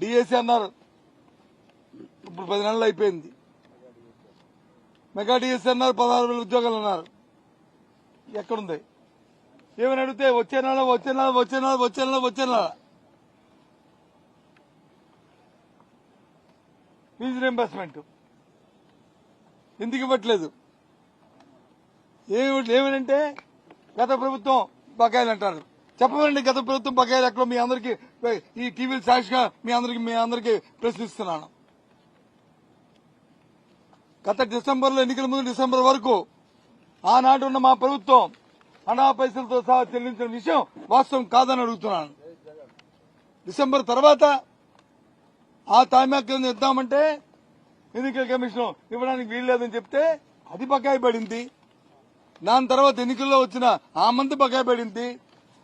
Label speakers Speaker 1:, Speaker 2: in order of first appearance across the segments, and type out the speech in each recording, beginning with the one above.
Speaker 1: DSC అన్నారు. ఇప్పుడు పది నెలలు అయిపోయింది. మెగా డిఎస్సి అన్నారు పదహారు వేల ఉద్యోగాలు అన్నారు. ఎక్కడుంది? ఏమని అడిగితే వచ్చే నెల వచ్చే నెల వచ్చే నెల వచ్చే నెల వచ్చే నెల. ఫీజు రింబర్స్మెంట్ ఎందుకు ఇవ్వట్లేదు? ఏమి ఏమనంటే గత ప్రభుత్వం బకాయిలు అంటారు. చెప్పమండి గత ప్రభుత్వం బకాయిలు ఎక్కడో మీ అందరికి ఈ టీవీలు సాక్షిగా మీ అందరికి మీ అందరికి ప్రశ్నిస్తున్నాను. గత డిసెంబర్లో ఎన్నికల ముందు డిసెంబర్ వరకు ఆనాడు ఉన్న మా ప్రభుత్వం అనా పైసలతో సహా చెల్లించిన విషయం వాస్తవం కాదని అడుగుతున్నాను. డిసెంబర్ తర్వాత ఆ తామ్యాక్యం ఇద్దామంటే ఎన్నికల కమిషన్ ఇవ్వడానికి వీల్లేదని చెప్తే అది బకాయి పడింది. దాని తర్వాత ఎన్నికల్లో వచ్చిన ఆ మంది బకాయి పడింది.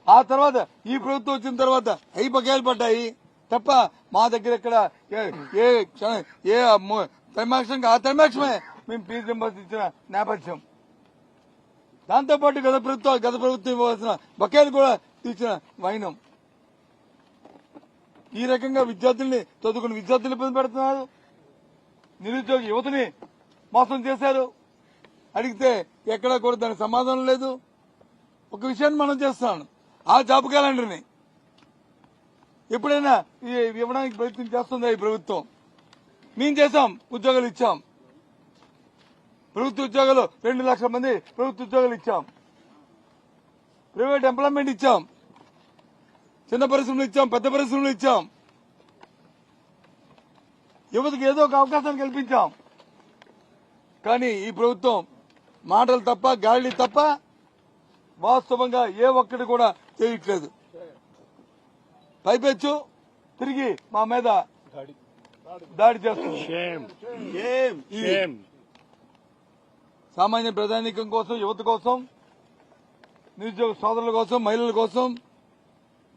Speaker 1: ఆ తర్వాత ఈ ప్రభుత్వం వచ్చిన తర్వాత అవి బకాయిలు పడ్డాయి. తప్ప మా దగ్గర ఇక్కడ ఏ- ఏ త్రైమాక్షం ఆ త్రైమాక్షమే మేము ఫీజు రింబర్స్ ఇచ్చిన నేపథ్యం దాంతోపాటు గత ప్రభుత్వం గత ప్రభుత్వం ఇవ్వాల్సిన బకాయిలు కూడా తీర్చిన వైనం. ఈ రకంగా విద్యార్థుల్ని చదువుకున్న విద్యార్థులు ఇబ్బంది పెడుతున్నారు. నిరుద్యోగ యువతని మోసం చేశారు. అడిగితే ఎక్కడా కూడా దానికి సమాధానం లేదు. ఒక విషయాన్ని మనం చేస్తున్నాను ఆ జాబ్ క్యాలెండర్ని. ఎప్పుడైనా ఇవ్వడానికి ప్రయత్నం చేస్తుందా ఈ ప్రభుత్వం? మేము చేశాం ఉద్యోగాలు ఇచ్చాం. ప్రభుత్వ ఉద్యోగాలు రెండు లక్షల మంది ప్రభుత్వ ఉద్యోగాలు ఇచ్చాం. ప్రైవేట్ ఎంప్లాయ్మెంట్ ఇచ్చాం. చిన్న పరిశ్రమలు ఇచ్చాం పెద్ద పరిశ్రమలు ఇచ్చాం. యువతకు ఏదో ఒక అవకాశాన్ని కల్పించాం. కానీ ఈ ప్రభుత్వం మాటలు తప్ప గాలి తప్ప వాస్తవంగా ఏ ఒక్కటి కూడా చేయట్లేదు. పైపెచ్చు తిరిగి మా మీద దాడి చేస్తుంది. సామాన్య ప్రధానికం కోసం యువత కోసం నిరుద్యోగ సోదరుల కోసం మహిళల కోసం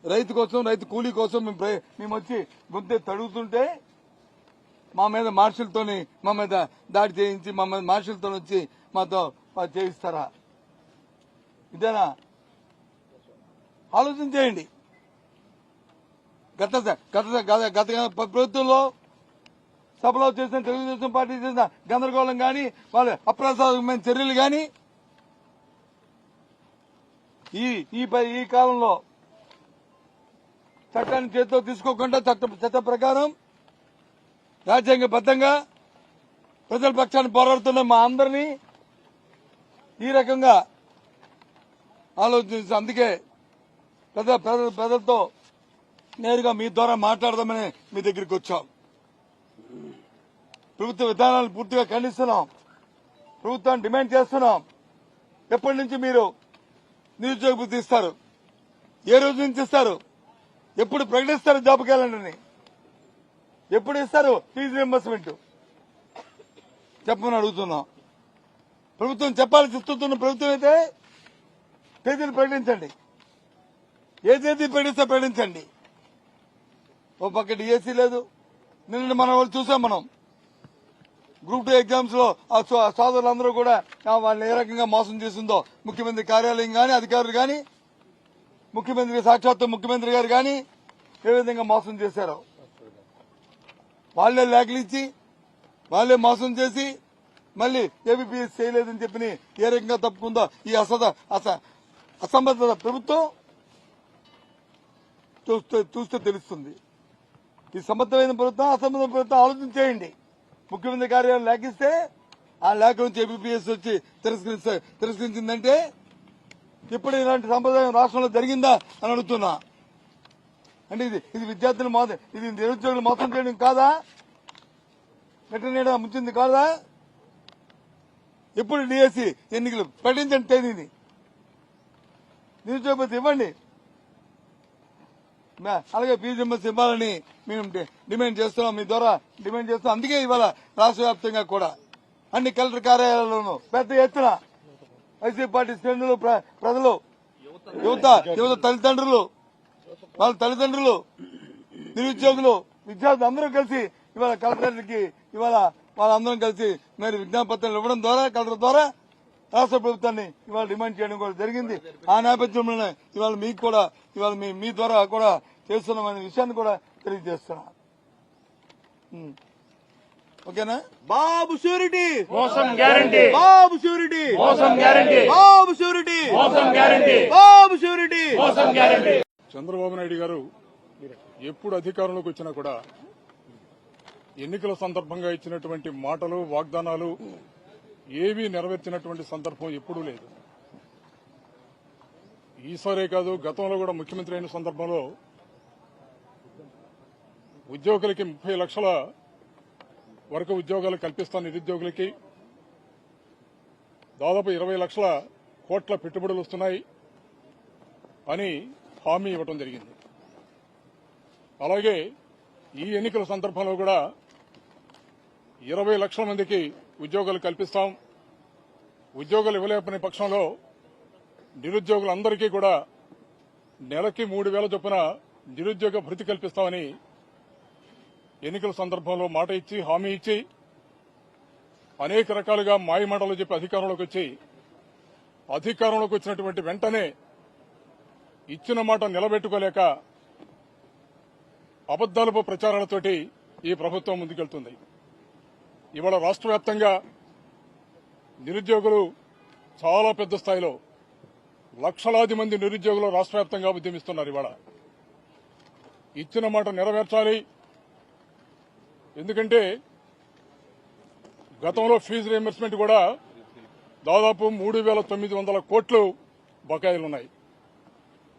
Speaker 1: రైతు కోసం రైతు కూలీ కోసం మేము మేము వచ్చి గొంతె తడుగుతుంటే మా మీద మార్షల్తోని మా మీద దాడి చేయించి మా మీద మార్షల్తో వచ్చి మాతో చేయిస్తారా? ఇదేనా? ఆలోచన చేయండి. గత గత గత గత ప్రభుత్వంలో సభలో చేసిన తెలుగుదేశం పార్టీ చేసిన గందరగోళం కానీ వాళ్ళ అప్రసాదమైన చర్యలు కానీ ఈ ఈ ఈ కాలంలో చట్టాన్ని చేతితో తీసుకోకుండా చట్ట చట్ట ప్రకారం రాజ్యాంగబద్ధంగా ప్రజల పక్షాన్ని పోరాడుతున్న మా అందరినీ ఈ రకంగా ఆలోచించి అందుకే పెద్ద పెద్ద ప్రజలతో నేరుగా మీ ద్వారా మాట్లాడదామని మీ దగ్గరికి వచ్చాం. ప్రభుత్వ విధానాలను పూర్తిగా ఖండిస్తున్నాం. ప్రభుత్వాన్ని డిమాండ్ చేస్తున్నాం. ఎప్పటి నుంచి మీరు నిరుద్యోగ బుద్ధి ఇస్తారు ఏ రోజు నుంచి ఇస్తారు? ఎప్పుడు ప్రకటిస్తారు జాబ్ క్యాలెండర్ని? ఎప్పుడు ఇస్తారు ఫీజు రింబర్స్మెంట్ చెప్పమని అడుగుతున్నాం. ప్రభుత్వం చెప్పాలని చెప్తున్న ప్రభుత్వం అయితే తేదీని ప్రకటించండి. ఏదేది తేదీ పెడించండి. ఓ పక్క డిఎస్సీ లేదు. నిన్న మన వాళ్ళు చూసాం మనం. గ్రూప్ టూ ఎగ్జామ్స్లో ఆ సో- సోదరులందరూ కూడా వాళ్ళని ఏ రకంగా మోసం చేసిందో ముఖ్యమంత్రి కార్యాలయం కానీ అధికారులు కానీ ముఖ్యమంత్రి సాక్షాత్తు ముఖ్యమంత్రి గారు కానీ ఏ విధంగా మోసం చేశారో. వాళ్ళే లేఖలు ఇచ్చి వాళ్ళే మోసం చేసి మళ్ళీ ఏబిపిఎస్ చేయలేదని చెప్పి ఏ రకంగా తప్పుకుందో ఈ అసద అస అసంబద్ధత ప్రభుత్వం చూస్తే చూస్తే తెలుస్తుంది. ఈ సమర్థమైన ప్రభుత్వం అసమర్థమైన ప్రభుత్వం ఆలోచన చేయండి ముఖ్యమంత్రి కార్యాలయం లేఖిస్తే ఆ లేఖ నుంచి ఏబిపిఎస్ వచ్చి తిరస్కరిస్తే తిరస్కరించిందంటే ఇప్పుడు ఇలాంటి సంప్రదాయం రాష్ట్రంలో జరిగిందా అని అడుగుతున్నా. అంటే ఇది ఇది విద్యార్థులు ఇది నిరుద్యోగులు మోసం చేయడం కాదా? వెటనీడ ముంచింది కాదా? ఎప్పుడు డిఎస్సి ఎన్నికలు ప్రకటించండి తేదీని. నిరుద్యోగ ఇవ్వండి. అలాగే ఫీజు రింబర్స్ ఇవ్వాలని మేము డిమాండ్ చేస్తున్నాం. మీ ద్వారా డిమాండ్ చేస్తున్నాం. అందుకే ఇవాళ రాష్ట్ర వ్యాప్తంగా కూడా అన్ని కలెక్టర్ కార్యాలయాల్లోనూ పెద్ద ఎత్తున వైసీపీ పార్టీ శ్రేణులు ప్ర- ప్రజలు యువత యువత తల్లిదండ్రులు వాళ్ళ తల్లిదండ్రులు నిరుద్యోగులు విద్యార్థులు అందరూ కలిసి ఇవాళ కలెక్టర్కి ఇవాళ వాళ్ళందరం కలిసి మరి విజ్ఞాపత్రాలు ఇవ్వడం ద్వారా కలెక్టర్ ద్వారా రాష్ట్ర ప్రభుత్వాన్ని ఇవాళ డిమాండ్ చేయడం కూడా జరిగింది. ఆ నేపథ్యంలోనే ఇవాళ మీకు కూడా ఇవాళ మీ మీ ద్వారా కూడా చేస్తున్నామనే విషయాన్ని కూడా తెలియజేస్తున్నా ఓకేనా?
Speaker 2: బాబు షూరిటీ!
Speaker 3: మోసం గ్యారంటీ!
Speaker 2: బాబు షూరిటీ!
Speaker 3: మోసం గ్యారంటీ!
Speaker 2: బాబు షూరిటీ!
Speaker 3: మోసం గ్యారంటీ!
Speaker 2: బాబు షూరిటీ!
Speaker 3: మోసం గ్యారంటీ!
Speaker 4: చంద్రబాబు నాయుడు గారు ఎప్పుడు అధికారంలోకి వచ్చినా కూడా ఎన్నికల సందర్భంగా ఇచ్చినటువంటి మాటలు వాగ్దానాలు ఏవీ నెరవేర్చినటువంటి సందర్భం ఎప్పుడూ లేదు. ఈసారే కాదు గతంలో కూడా ముఖ్యమంత్రి అయిన సందర్భంలో ఉద్యోగులకి ముప్పై లక్షల వరకు ఉద్యోగాలు కల్పిస్తాను నిరుద్యోగులకి. దాదాపు ఇరవై లక్షల కోట్ల పెట్టుబడులు వస్తున్నాయి. అని హామీ ఇవ్వడం జరిగింది. అలాగే ఈ ఎన్నికల సందర్భంలో కూడా ఇరవై లక్షల మందికి ఉద్యోగాలు కల్పిస్తాం. ఉద్యోగాలు ఇవ్వలేకపోయిన పక్షంలో నిరుద్యోగులందరికీ కూడా నెలకి మూడు వేల చొప్పున నిరుద్యోగ భృతి కల్పిస్తామని ఎన్నికల సందర్భంలో మాట ఇచ్చి హామీ ఇచ్చి అనేక రకాలుగా మాయమాటలు చెప్పి అధికారంలోకి వచ్చి అధికారంలోకి వచ్చినటువంటి వెంటనే ఇచ్చిన మాట నిలబెట్టుకోలేక అబద్దాలపు ప్రచారాలతోటి ఈ ప్రభుత్వం ముందుకెళ్తుంది. ఇవాళ రాష్ట్ర వ్యాప్తంగా నిరుద్యోగులు చాలా పెద్ద స్థాయిలో లక్షలాది మంది నిరుద్యోగులు రాష్ట్ర వ్యాప్తంగా ఉద్యమిస్తున్నారు ఇవాళ. ఇచ్చిన మాట నెరవేర్చాలి. ఎందుకంటే గతంలో ఫీజు రియంబర్స్మెంట్ కూడా దాదాపు మూడు వేల తొమ్మిది వందల కోట్లు బకాయిలున్నాయి.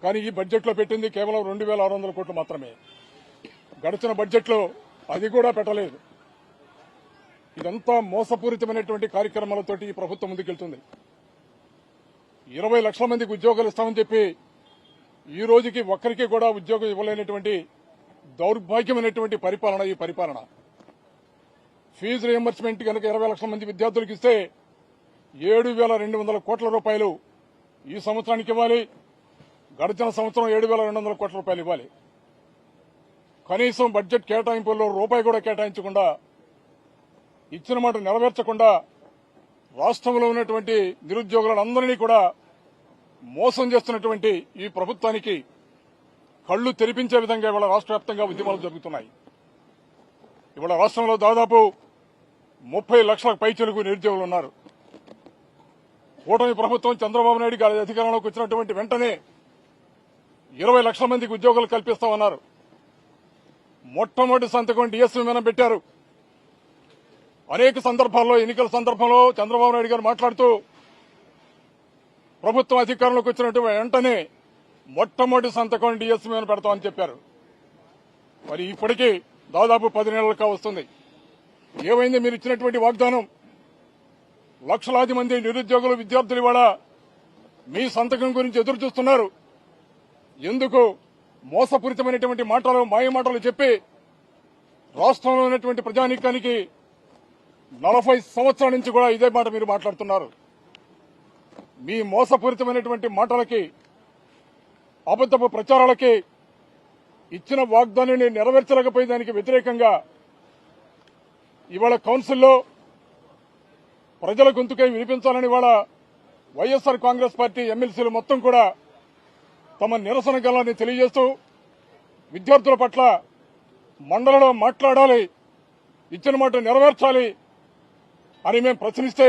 Speaker 4: కానీ ఈ బడ్జెట్లో పెట్టింది కేవలం రెండు వేల ఆరు వందల కోట్లు మాత్రమే. గడిచిన బడ్జెట్లో అది కూడా పెట్టలేదు. ఇదంతా మోసపూరితమైనటువంటి కార్యక్రమాలతోటి ఈ ప్రభుత్వం ముందుకెళ్తుంది. ఇరవై లక్షల మందికి ఉద్యోగాలు ఇస్తామని చెప్పి ఈ రోజుకి ఒక్కరికి కూడా ఉద్యోగం ఇవ్వలేనటువంటి దౌర్భాగ్యమైనటువంటి పరిపాలన ఈ పరిపాలన. ఫీజు రియంబర్స్మెంట్ కనుక ఇరవై లక్షల మంది విద్యార్థులకు ఇస్తే ఏడు వేల రెండు వందల కోట్ల రూపాయలు ఈ సంవత్సరానికి ఇవ్వాలి. గడిచిన సంవత్సరం ఏడు వేల రెండు వందల కోట్ల రూపాయలు ఇవ్వాలి. కనీసం బడ్జెట్ కేటాయింపుల్లో రూపాయి కూడా కేటాయించకుండా ఇచ్చిన మాట నెరవేర్చకుండా రాష్ట్రంలో ఉన్నటువంటి నిరుద్యోగులందరినీ కూడా మోసం చేస్తున్నటువంటి ఈ ప్రభుత్వానికి కళ్ళు తెరిపించే విధంగా ఇవాళ రాష్ట్ర వ్యాప్తంగా ఉద్యమాలు జరుగుతున్నాయి. ఇవాళ రాష్ట్రంలో దాదాపు ముప్పై లక్షల పైచలకు నిరుద్యోగులు ఉన్నారు. కూటమి ప్రభుత్వం చంద్రబాబు నాయుడు గారి అధికారంలోకి వచ్చినటువంటి వెంటనే ఇరవై లక్షల మందికి ఉద్యోగాలు కల్పిస్తామన్నారు. మొట్టమొదటి సంతకం డిఎస్ఎం మీద పెట్టారు. అనేక సందర్భాల్లో ఎన్నికల సందర్భంలో చంద్రబాబు నాయుడు గారు మాట్లాడుతూ ప్రభుత్వం అధికారంలోకి వచ్చినటువంటి వెంటనే మొట్టమొదటి సంతకం డిఎస్సీ మీద పెడతామని చెప్పారు. మరి ఇప్పటికీ దాదాపు పది నెలలుగా వస్తుంది. ఏమైంది? మీరు ఇచ్చినటువంటి వాగ్దానం లక్షలాది మంది నిరుద్యోగులు విద్యార్థులు ఇవాళ మీ సంతకం గురించి ఎదురు చూస్తున్నారు. ఎందుకు మోసపూరితమైనటువంటి మాటలు మాయ మాటలు చెప్పి రాష్ట్రంలో ఉన్నటువంటి ప్రజానీకానికి నలభై సంవత్సరాల నుంచి కూడా ఇదే మాట మీరు మాట్లాడుతున్నారు. మీ మోసపూరితమైనటువంటి మాటలకి అబద్దపు ప్రచారాలకి ఇచ్చిన వాగ్దానాన్ని నెరవేర్చలేకపోయే దానికి వ్యతిరేకంగా ఇవాళ కౌన్సిల్లో ప్రజల గొంతుకై వినిపించాలని ఇవాళ వైఎస్ఆర్ కాంగ్రెస్ పార్టీ ఎమ్మెల్సీలు మొత్తం కూడా తమ నిరసన గలాన్ని తెలియజేస్తూ విద్యార్థుల పట్ల మండలిలో మాట్లాడాలి ఇచ్చిన మాట నెరవేర్చాలి అని మేము ప్రశ్నిస్తే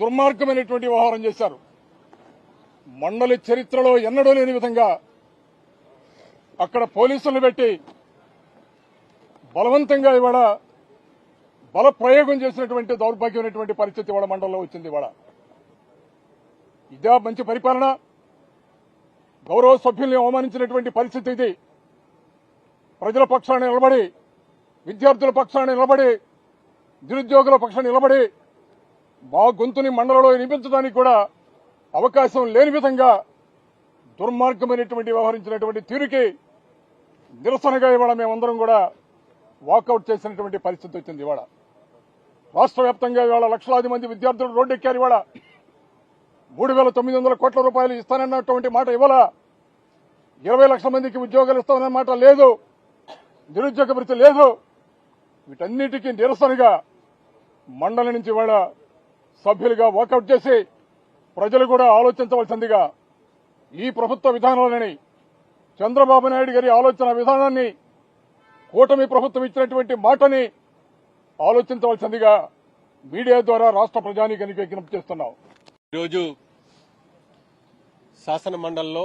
Speaker 4: దుర్మార్గమైనటువంటి వ్యవహారం చేశారు. మండలి చరిత్రలో ఎన్నడూ లేని విధంగా అక్కడ పోలీసులను పెట్టి బలవంతంగా ఇవాళ బల ప్రయోగం చేసినటువంటి దౌర్భాగ్యమైనటువంటి పరిస్థితి ఇవాళ మండలంలో వచ్చింది ఇవాళ. ఇదే మంచి పరిపాలన గౌరవ సభ్యుల్ని అవమానించినటువంటి పరిస్థితి ఇది. ప్రజల పక్షాన నిలబడి విద్యార్థుల పక్షాన నిలబడి నిరుద్యోగుల పక్షం నిలబడి మా గొంతుని మండలంలో వినిపించడానికి కూడా అవకాశం లేని విధంగా దుర్మార్గమైనటువంటి వ్యవహరించినటువంటి తీరుకి నిరసనగా ఇవాళ మేమందరం కూడా వాకౌట్ చేసినటువంటి పరిస్థితి వచ్చింది ఇవాళ. రాష్ట్ర వ్యాప్తంగా ఇవాళ లక్షలాది మంది విద్యార్థులు రోడ్డెక్కారు ఇవాళ. మూడు వేల తొమ్మిది వందల కోట్ల రూపాయలు ఇస్తానన్నటువంటి మాట ఇవ్వాల ఇరవై లక్షల మందికి ఉద్యోగాలు ఇస్తామన్న మాట లేదు. నిరుద్యోగ భృతి లేదు. వీటన్నిటికీ నిరసనగా మండలి నుంచి వాళ్ళ సభ్యులుగా వాకౌట్ చేసి ప్రజలు కూడా ఆలోచించవలసిందిగా ఈ ప్రభుత్వ విధానాలని చంద్రబాబు నాయుడు గారి ఆలోచన విధానాన్ని కూటమి ప్రభుత్వం ఇచ్చినటువంటి మాటని ఆలోచించవలసిందిగా మీడియా ద్వారా రాష్ట్ర ప్రజానీకానికి విజ్ఞప్తి చేస్తున్నాం.
Speaker 5: ఈరోజు శాసన మండలిలో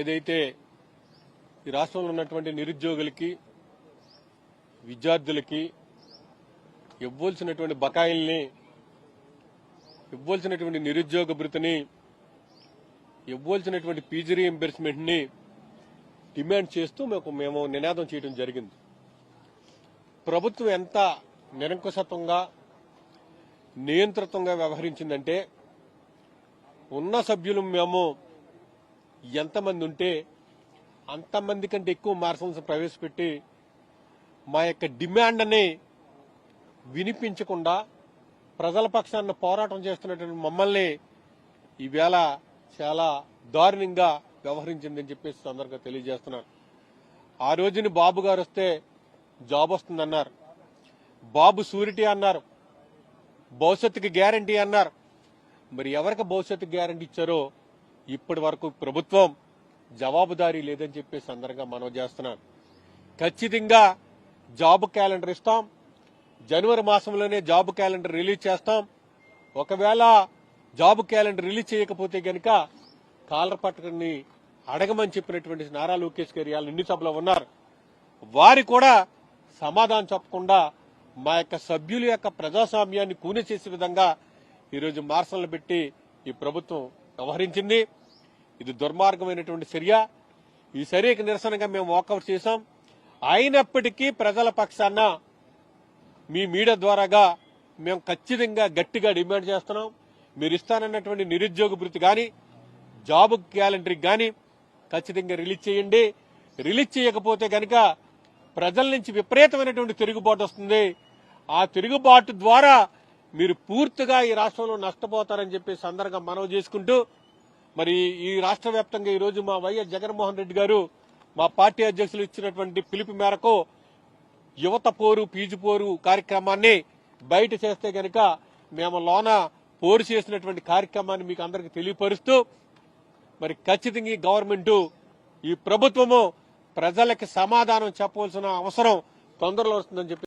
Speaker 5: ఏదైతే ఈ రాష్ట్రంలో ఉన్నటువంటి నిరుద్యోగులకి విద్యార్థులకి ఇవ్వాల్సినటువంటి బకాయిల్ని ఇవ్వాల్సినటువంటి నిరుద్యోగ భృతిని ఇవ్వాల్సినటువంటి పీజీ రీఎంబర్స్మెంట్ని డిమాండ్ చేస్తూ మేము మేము నినాదం చేయడం జరిగింది. ప్రభుత్వం ఎంత నిరంకుశత్వంగా నియంత్రితంగా వ్యవహరించిందంటే ఉన్న సభ్యులు మేము ఎంతమంది ఉంటే అంతమంది కంటే ఎక్కువ మార్సల్స్ ప్రవేశపెట్టి మా యొక్క డిమాండ్ని వినిపించకుండా ప్రజల పక్షాన పోరాటం చేస్తున్నటువంటి మమ్మల్ని ఈవేళ చాలా దారుణంగా వ్యవహరించిందని చెప్పేసి సందర్భంగా తెలియజేస్తున్నాను. ఆ రోజుని బాబు గారు వస్తే జాబ్ వస్తుందన్నారు. బాబు సూరిటీ అన్నారు. భవిష్యత్తుకి గ్యారంటీ అన్నారు. మరి ఎవరికి భవిష్యత్తు గ్యారంటీ ఇచ్చారో ఇప్పటి వరకు ప్రభుత్వం జవాబుదారీ లేదని చెప్పేసి అందరంగా మనవి చేస్తున్నాను. ఖచ్చితంగా జాబ్ క్యాలెండర్ ఇస్తాం. జనవరి మాసంలోనే జాబ్ క్యాలెండర్ రిలీజ్ చేస్తాం. ఒకవేళ జాబ్ క్యాలెండర్ రిలీజ్ చేయకపోతే గనక కాలర్ పట్టకుని అడగమని చెప్పినటువంటి నారా లోకేష్ గారు ఇవాళ నిండు సభలో ఉన్నారు. వారి కూడా సమాధానం చెప్పకుండా మా యొక్క సభ్యుల యొక్క ప్రజాస్వామ్యాన్ని కూని చేసే విధంగా ఈరోజు మార్సలను పెట్టి ఈ ప్రభుత్వం వ్యవహరించింది. ఇది దుర్మార్గమైనటువంటి చర్య. ఈ చర్యకు నిరసనగా మేము వాకౌట్ చేశాం. అయినప్పటికీ ప్రజల పక్షాన మీ మీడియా ద్వారాగా మేము ఖచ్చితంగా గట్టిగా డిమాండ్ చేస్తున్నాం. మీరు ఇస్తానన్నటువంటి నిరుద్యోగ భృతి కానీ జాబ్ క్యాలెండర్ కానీ ఖచ్చితంగా రిలీజ్ చేయండి. రిలీజ్ చేయకపోతే కనుక ప్రజల నుంచి విపరీతమైనటువంటి తిరుగుబాటు వస్తుంది. ఆ తిరుగుబాటు ద్వారా మీరు పూర్తిగా ఈ రాష్ట్రంలో నష్టపోతారని చెప్పి సందర్భంగా మనవి చేసుకుంటూ మరి ఈ రాష్ట్ర వ్యాప్తంగా మా వైఎస్ జగన్మోహన్ రెడ్డి గారు మా పార్టీ అధ్యక్షులు ఇచ్చినటువంటి పిలుపు మేరకు యువత పోరు పీజు పోరు కార్యక్రమాన్ని బయట చేస్తే గనక మేము లోన పోరు చేసినటువంటి కార్యక్రమాన్ని మీకు అందరికి తెలియపరుస్తూ మరి ఖచ్చితంగా ఈ గవర్నమెంట్ ఈ ప్రభుత్వము ప్రజలకు సమాధానం చెప్పవలసిన అవసరం తొందరలో వస్తుందని చెప్పి